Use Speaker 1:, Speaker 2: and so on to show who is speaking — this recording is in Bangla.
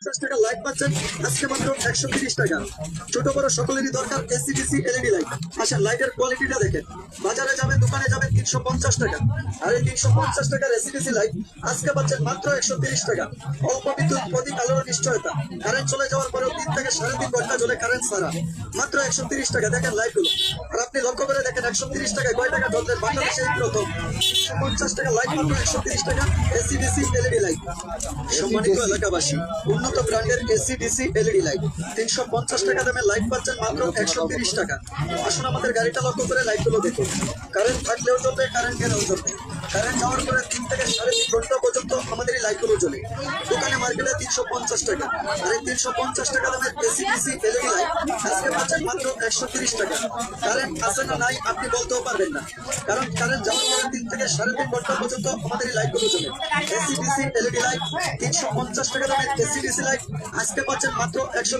Speaker 1: পঞ্চাশ টাকা লাইট পাচ্ছেন আজকে মাত্র একশো টাকা। ছোট বড় সকলেরই দরকার এসিডিসি এলইডি লাইট আসেন লাইটের কোয়ালিটিটা দেখেন। বাজারে যাবেন, দোকানে যাবেন, তিনশো পঞ্চাশ টাকা। আর এই তিনশো পঞ্চাশ টাকার এসিডিসি লাইট আজকে পাচ্ছেন মাত্র একশো তিরিশ টাকা। অল্প বিদ্যুৎ অধিক আলোর নিশ্চয়তা। কারেন্ট চলে যাওয়ার পরেও তিন থেকে সাড়ে তিন ঘণ্টা জলে কারেন্ট ছাড়া। মাত্র একশো তিরিশ টাকা। দেখেন লাইটগুলো আর আপনি লক্ষ্য একশো তিরিশ টাকায় কয় টাকা ঢললেন বাংলাদেশে এই প্রথম? তিনশো পঞ্চাশ টাকা লাইট মাত্র একশো তিরিশ টাকা এসিডিসি এলইডি লাইট সম্মানিত এলাকাবাসী উন্নত ব্র্যান্ডের এসি ডিসি এলইডি লাইট তিনশো পঞ্চাশ টাকা দামে লাইট পাচ্ছেন মাত্র একশো তিরিশ টাকা। আসুন আমাদের গাড়িটা লক্ষ্য করে লাইটগুলো দেখুন। কারেন্ট থাকলেও চলবে কারেন্ট গেলেও চলবে। কারেন্ট যাওয়ার পরে তিন থেকে সাড়ে তিন ঘণ্টা আমাদের এই লাইটগুলো চলে দোকানে মার্কেটে তিনশো পঞ্চাশ টাকা। আর এই তিনশো পঞ্চাশ টাকা দামের এসিপিসি এলইডি লাইট আজকে পাচ্ছেন মাত্র একশো তিরিশ টাকা। কারেন্ট আছে না নাই, আপনি বলতেও পারবেন না। কারণ কারেন্ট যাওয়ার পরে তিন থেকে সাড়ে তিন ঘণ্টা পর্যন্ত আমাদের এই লাইটগুলো চলে এসিপিসি এলইডি লাইট তিনশো পঞ্চাশ টাকা দামের এসিপিসি লাইট আজকে পাচ্ছেন মাত্র একশো